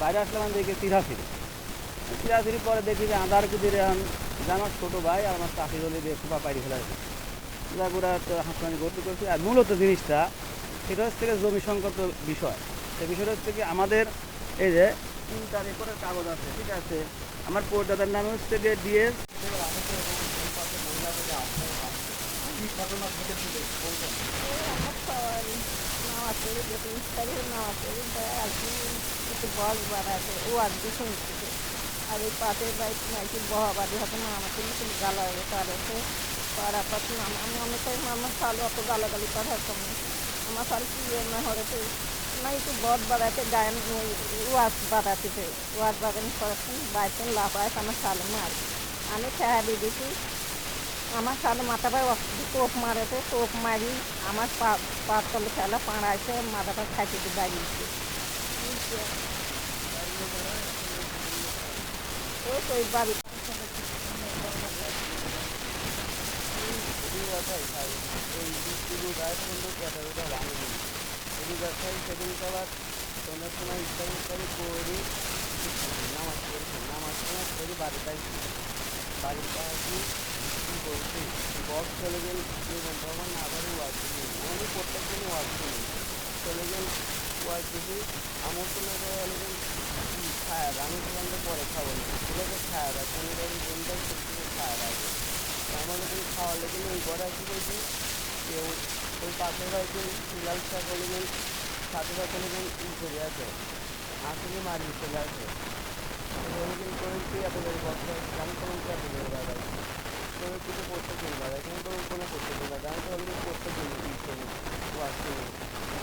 বাইরে আসলাম আমি দেখি তিরাশির। তিরাশির পরে দেখি যে আধার কুদির যে আমার ছোটো ভাই আর আমার চাকরি হলে দিয়ে সুপা পাইরি ফেলা আছে পুরা তো হাসপাতালে ভর্তি করছি। আর মূলত জিনিসটা, সেটা হচ্ছে জমি সংকট বিষয়। সে বিষয়টা হচ্ছে কি আমাদের এই যে তিনটা রেকর্ডের কাগজ আছে, ঠিক আছে? আমার পরিদাতার নাম হচ্ছে গিয়ে ডিএস। নামাজ পড়ে তাই আর কি একটু বস বাড়াতে, ও আর কি শুনছে আর এই পাশের বাইক নাকি বহা বাড়ি হয়তো না আমাকে নতুন গালা কারণে পাড়া পাচ্ছি আমি আমি অনেক টাইম আমার সালে অত গালাগালি পাঠাতাম না আমার সাল কি না হরেতে না একটু বদ বাড়াতে গায়ন ওয়াজ বাড়াতে ওয়াজ বাগানি করেছেন বাইকে লাফায়, আমার সালে মার। আমি খেয়া দিয়ে দিছি আমার সামনে মাথাটা টোপ মারেছে, টোপ মারি, আমার পা, পার তলে ফেলা পাড়াইছে মাথাটা খাইতে দাঁড়িয়েছে। ওই তো বাড়ি। সেদিন সন্ধ্যার সময় নামাজ সময় করি বাড়িতে বাড়িতে কি বলছি বক্স চলে গেল আমার না ওয়াজ দিবি আমি প্রত্যেক দিনই ওয়াজ দিবি চলে গেল দিবি আমার চলে গেল খায় আমি তো বন্ধ পরে খাব না এগুলোকে খায় রাখ আমি ধরুন দিনটাই খায় রাখব আমাদের তুমি খাওয়ার লেগে ওই ঘরে আসি বলছি কেউ ওই পাশের বাড়িতে শিলাল শাক বলবেন সাথে সাথে বলবেন ই করে আছে আসলে মারিয়ে চলে আসে করেছি করে বছর আমি কোনো কি এত কোনো কিছু করতে চলে দাঁড়াই কিন্তু তো কোনো করতে চলে দাঁড়াই আমি তো অলরেডি করতে চলে দিচ্ছি ও আসছে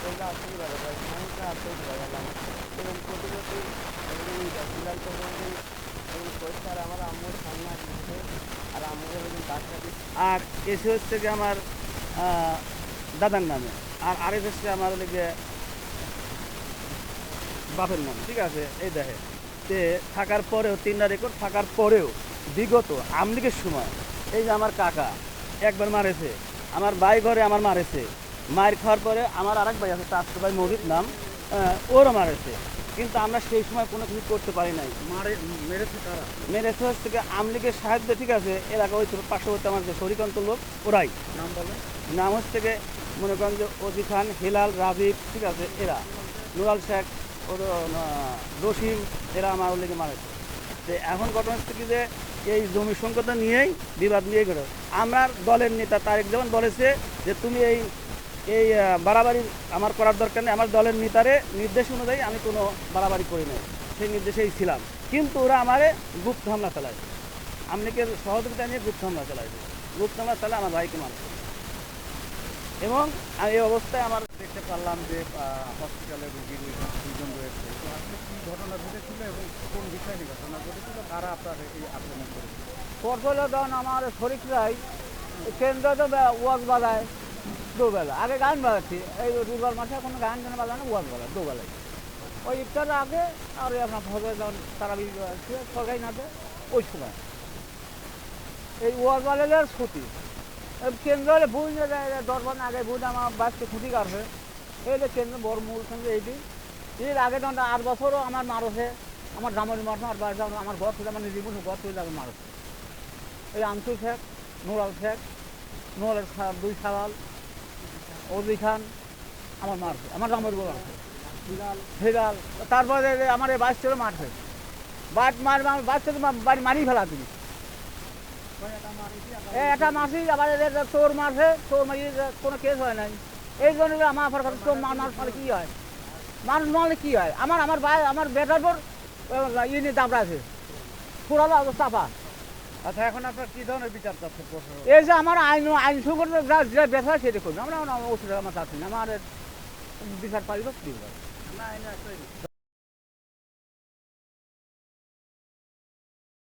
তোমরা আসতে কি দাঁড়াবে আমি তো আসতে দাঁড়ালাম এবং প্রতি প্রতি শিলাল শাক বলবেন এবং করছে আর আমার আম্মুর সামনে আসছে আর আম্মুকে বলবেন ডাক্তার আর এসে হচ্ছে কি আমার দাদার নামে। আর আরেক হচ্ছে আমার লেগে বাপের নামে। ঠিক আছে? এই দেখে তে থাকার পরেও, তিনটা রেকর্ড থাকার পরেও বিগত আমলিগের সময় এই যে আমার কাকা একবার মারেছে। আমার ভাই ঘরে আমার মারেছে। মায়ের খাওয়ার পরে আমার আরেক ভাই আছে তার ভাই মহিত নাম ওরও মারেছে। কিন্তু আমরা সেই সময় কোনো কিছু করতে পারি নাই। মারে মেরেছে হচ্ছে আমলিগের সাহায্য ঠিক আছে এলাকা ওই পার্শ্ববর্তী আমার যে শরিকান্ত লোক ওরাই। নাম বলেন। নাম হচ্ছে গিয়ে মনে করেন যে অজি খান হিলাল রাজীব ঠিক আছে এরা। নুরাল শেখ ওর রশিম এরা আমার লেগে মারেছে। তো এখন ঘটনা হচ্ছে কি যে এই জমি সংকটটা নিয়েই বিবাদ নিয়ে গেল। আমার দলের নেতা তারেক যেমন বলেছে যে তুমি এই এই বাড়াবাড়ি আমার করার দরকার নেই, আমার দলের নেতারে নির্দেশ অনুযায়ী আমি কোনো বাড়াবাড়ি করি নাই। সেই নির্দেশেই ছিলাম। কিন্তু ওরা আমারে গুপ্ত হামলা চালায়। আমলিকে সহযোগিতা নিয়ে গুপ্ত হামলা চালাইছে গুপ্ত হামলা চালা আমার ভাইকে মারছে এবং আর এই অবস্থায় আমার দেখতে পারলাম যে হসপিটালে রোগী দুজন রয়েছে। তো আসলে কি ঘটনা ঘটেছিল এবং কোন বিষয়ে ঘটনা ঘটেছিল? তারা আপনার এই আক্রমণ করেছে? পটলে তখন আমার শরীরটাই কেন্দ্রতে ওয়াজ বাজায়, দুবেলা। আগে গান বাজাচ্ছি। এই দুর্গার মাঠে কোনো গান গান বাজায় না ওয়াজ বাজায়, দুবেলায়। ওই ইফতার আগে আর ওই আপনার ভোগে যখন তারা সরকারি নাতে ওই সময়। এই ওয়াজ বাজালের ক্ষতি। কেন্দ্র হলে বুঝ দরবার আগে বুঝ আমার বাসকে ক্ষতি কাটবে এই যে কেন্দ্র বড় মূল সঙ্গে এইটি। এর আগে তখন আট বছরও আমার মারছে আমার জামাই মারছে আমার বাড়ি আমার ঘর থেকে আমার নিজে ঘর থেকে যাবে মারছে। এই আনসু শেখ নুরাল শেখ নুরালের দুই সালাল অজি খান আমার মারছে আমার জামাই বউ আছে হিরাল তারপরে আমার এই বাইশ ছিল মারছে। বাট মার বাইশ থেকে বাড়ি মারি ফেলা তুমি। এ একটা মাসি আবার এদের চোর মারছে চোর মারি কোনো কেস হয় নাই। এই জন্য আমার চোর মার মার ফলে কী হয়? মানুষ মারলে কী হয়? আমার আমার ভাই আমার বেটার পর ইয়ে নিয়ে দাবড়া আছে। পুরালো অবস্থা পা আচ্ছা এখন আপনার কি ধরনের বিচার চাচ্ছেন এই যে আমার আইন আইন সংকট যেটা ব্যথা সেটা করবে আমরা ওষুধ আমার চাচ্ছি না। আমার বিচার পারিব কি হবে?